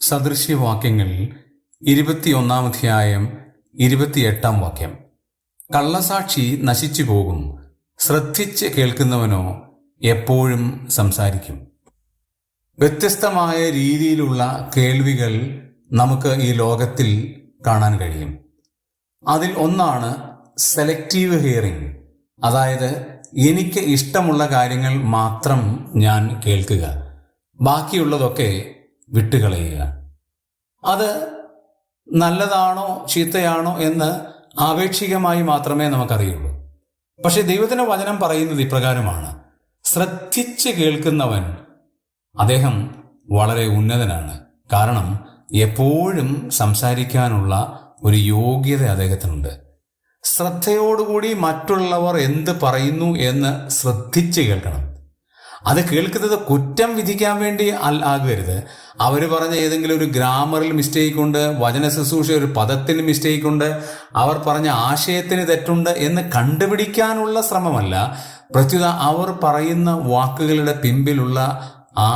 സദൃശ്യവാക്യങ്ങളിൽ ഇരുപത്തിയൊന്നാം അധ്യായം ഇരുപത്തിയെട്ടാം വാക്യം. കള്ളസാക്ഷി നശിച്ചു പോകും. ശ്രദ്ധിച്ച് കേൾക്കുന്നവനോ എപ്പോഴും സംസാരിക്കും. വ്യത്യസ്തമായ രീതിയിലുള്ള കേൾവികൾ നമുക്ക് ഈ ലോകത്തിൽ കാണാൻ കഴിയും. അതിൽ ഒന്നാണ് സെലക്റ്റീവ് ഹിയറിംഗ്. അതായത് എനിക്ക് ഇഷ്ടമുള്ള കാര്യങ്ങൾ മാത്രം ഞാൻ കേൾക്കുക. ബാക്കിയുള്ളതൊക്കെ വിട്ടുകളയുക. അത് നല്ലതാണോ ചീത്തയാണോ എന്ന് ആപേക്ഷികമായി മാത്രമേ നമുക്കറിയുള്ളൂ. പക്ഷെ ദൈവത്തിന്റെ വചനം പറയുന്നത് ഇപ്രകാരമാണ്. ശ്രദ്ധിച്ച് കേൾക്കുന്നവൻ അദ്ദേഹം വളരെ ഉന്നതനാണ്. കാരണം എപ്പോഴും സംസാരിക്കാനുള്ള ഒരു യോഗ്യത അദ്ദേഹത്തിനുണ്ട്. ശ്രദ്ധയോടുകൂടി മറ്റുള്ളവർ എന്ത് പറയുന്നു എന്ന് ശ്രദ്ധിച്ച് കേൾക്കണം. അത് കേൾക്കുന്നത് കുറ്റം വിധിക്കാൻ വേണ്ടി ആകരുത്. അവർ പറഞ്ഞ ഏതെങ്കിലും ഒരു ഗ്രാമറിൽ മിസ്റ്റേക്ക് ഉണ്ട് വചന ശുശ്രൂഷ ഒരു പദത്തിന് മിസ്റ്റേക്ക് ഉണ്ട് അവർ പറഞ്ഞ ആശയത്തിന് തെറ്റുണ്ട് എന്ന് കണ്ടുപിടിക്കാനുള്ള ശ്രമമല്ല. പ്രത്യുത അവർ പറയുന്ന വാക്കുകളുടെ പിമ്പിലുള്ള ആ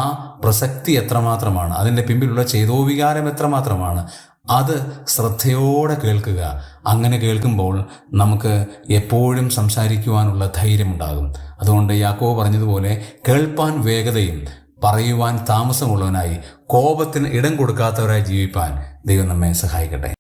പ്രസക്തി എത്രമാത്രമാണ്? അതിന്റെ പിമ്പിലുള്ള ചേതോവികാരം എത്രമാത്രമാണ്? അത് ശ്രദ്ധയോടെ കേൾക്കുക. അങ്ങനെ കേൾക്കുമ്പോൾ നമുക്ക് എപ്പോഴും സംസാരിക്കുവാനുള്ള ധൈര്യമുണ്ടാകും. അതുകൊണ്ട് യാക്കോ പറഞ്ഞതുപോലെ കേൾപ്പാൻ വേഗതയും പറയുവാൻ താമസമുള്ളവനായി കോപത്തിന് ഇടം കൊടുക്കാത്തവരായി ജീവിപ്പാൻ ദൈവം നമ്മെ സഹായിക്കട്ടെ.